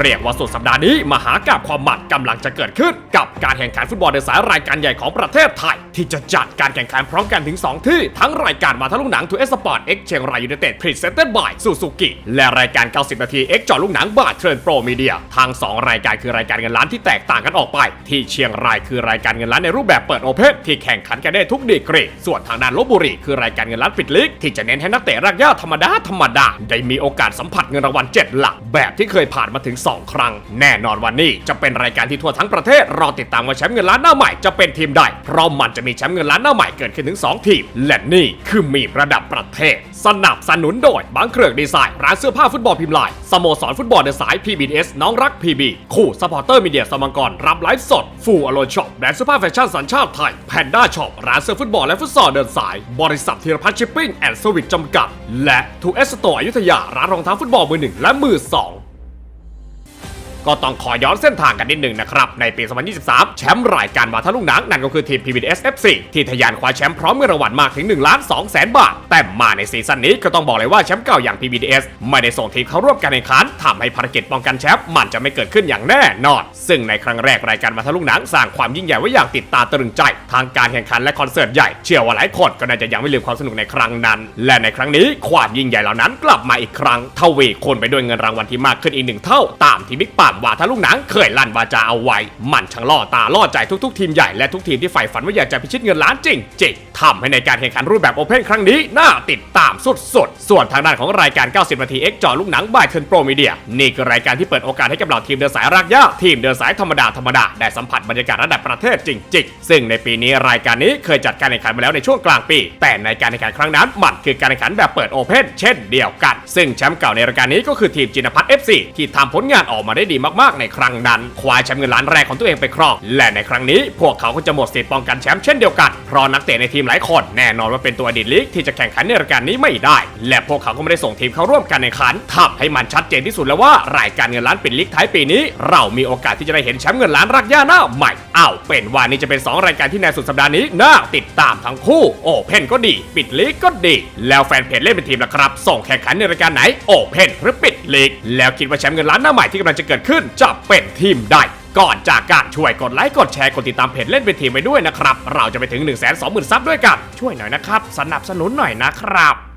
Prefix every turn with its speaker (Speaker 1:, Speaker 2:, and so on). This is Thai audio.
Speaker 1: เรียกว่าสุดสัปดาห์นี้มหากาบความมันกำลังจะเกิดขึ้น กับการแข่งขันฟุตบอลในสายรายการใหญ่ของประเทศไทย ที่จะจัดการแข่งขันพร้อมกันถึง 2 ที่ทั้งรายการมาทะลุหนังทูเอสปอร์ตเอ็กเชียงรายยูไนเต็ดพรีเซนเต็ดบายซูซูกิและรายการ 90 นาทีเอ็กจอลูกหนังบาทเทรนโปรมีเดียทั้งสองรายการคือรายการเงินล้านที่แตกต่างกันออกไป ที่เชียงรายคือรายการเงินล้านในรูปแบบเปิดโอเพ่นที่แข่งขันกันได้ทุกดีกรี ส่วนทางด้านลบบุรีคือรายการเงินล้านปิดลีกที่จะเน้นให้นักเตะรากหญ้าธรรมดาธรรมดาได้มีโอกาสสัมผัสเงินรางวัล7หลักแบบที่เคยผ่านมาถึง2 ครั้ง แน่นอนวันนี้จะเป็นรายการที่ทั่วทั้งประเทศรอติดตามว่าแชมป์เงินล้านหน้าใหม่จะเป็นทีมใดเพราะมันจะมีแชมป์เงินล้านหน้าใหม่เกิดขึ้นถึง 2 ทีม และนี่คือมีระดับประเทศ สนับสนุนโดยบางเครื่องดีไซน์ร้านเสื้อผ้าฟุตบอลพิมพ์ลายสโมสรฟุตบอลเดินสาย PBS น้องรัก PB คู่สปอร์เตอร์มีเดียสมังกรรับไลฟ์สดฟูอโลช็อปแบรนด์เสื้อผ้าแฟชั่นสัญชาติไทยแพนด้าช็อปร้านเสื้อฟุตบอลและฟุตซอลเดินสาย บริษัทธีรพัฒน์ชิปปิ้งแอนด์สวิตจำกัด และทูเอสโตอยุธยาร้านรองเท้าฟุตบอลมือหนึ่งและมือสอง ก็ต้องขอย้อนเส้นทางกันนิดหนึ่งนะครับ ในปี 2023 แชมป์รายการมาทะลุงหนังนั่นก็คือทีม PBS FC ที่ทะยานคว้าแชมป์พร้อมเงินรางวัลมากถึง1ล้าน2แสนบาท แต่มาในซีซั่นนี้ก็ต้องบอกเลยว่าแชมป์เก่าอย่าง PBS ไม่ได้ส่งทีมเข้าร่วมการแข่งขันทำให้ภารกิจป้องกันแชมป์มันจะไม่เกิดขึ้นอย่างแน่นอน ซึ่งในครั้งแรกรายการมาทะลุงหนังสร้างความยิ่งใหญ่ไว้อย่างติดตาตรึงใจ ทางการแข่งขันและคอนเสิร์ตใหญ่เชื่อว่าหลายคนก็น่าจะยังไม่ลืมความสนุกในครั้งนั้น และในครั้งนี้ความยิ่งใหญ่เหล่านั้นกลับมาอีกครั้งทวีคูณไปด้วยเงินรางวัลที่มากขึ้นอีกหนึ่งเท่าตามที่บิ๊กปามว่าทะลุงหนังเคยลั่นวาจาเอาไว้ มันช่างล่อตาล่อใจทุกๆ ทีมใหญ่และทุกทีมที่ใฝ่ฝันว่าอยากจะพิชิตเงินล้านจริงจริงๆทำให้ในการแข่งขันรูปแบบโอเพ่นครั้งนี้น่าติดตามสุดๆส่วนทางด้านของรายการ 90 นาที X จอลูกหนังบายเทิร์นโปรมีเดียนี่คือรายการที่เปิดโอกาสให้กับเหล่าทีมเดินสายรากหญ้าทีมเดินสายธรรมดาธรรมดาได้สัมผัสบรรยากาศระดับประเทศจริงๆ ซึ่งในปีนี้รายการนี้เคยจัดการแข่งขันมาแล้วในช่วงกลางปี แต่ในการแข่งขันครั้งนั้นมันคือการแข่งขันแบบเปิดโอเพ่นเช่นเดียวกัน ซึ่งแชมป์เก่าในรายการนี้ก็คือทีมจินพัฒน์ FC ที่ทำผลงานออกมาได้ดีมากๆในครั้งนั้นคว้าแชมป์เงินล้านแรกของตัวเองไปครองและในครั้งนี้ พวกเขาก็จะหมดสิทธิ์ป้องกันแชมป์เช่นเดียวกันเพราะนักเตะในทีมหลายคนแน่นอนว่าเป็นตัวอดีตลีกที่จะแข่งขันในรายการนี้ไม่ได้ และพวกเขาก็ไม่ได้ส่งทีมเข้าร่วมการแข่งขันทำให้มันชัดเจนที่สุดแล้วว่ารายการเงินล้านปิดลีกท้ายปีนี้ เรามีโอกาสที่จะได้เห็นแชมป์เงินล้านรักย่าหน้าใหม่อ้าวเป็นว่านี่จะเป็น 2 รายการที่ในสุดสัปดาห์นี้น่าติดตามทั้งคู่ โอเพนก็ดี ปิดลีกก็ดี แล้วแฟนเพจเล่นเป็นทีมละครับ ส่งแข่งขันในรายการไหนโอเพนหรือปิดลีกแล้วคิดว่าแชมป์เงินล้านหน้าใหม่ที่กำลังจะเกิดขึ้นจะเป็นทีมใดก่อนจากการช่วยกดไลค์กดแชร์กดติดตามเพจเล่นเป็นทีมไปด้วยนะครับ เราจะไปถึง 1 2 0 0 0 0ซับด้วยกัน ช่วยหน่อยนะครับ สนับสนุนหน่อยนะครับ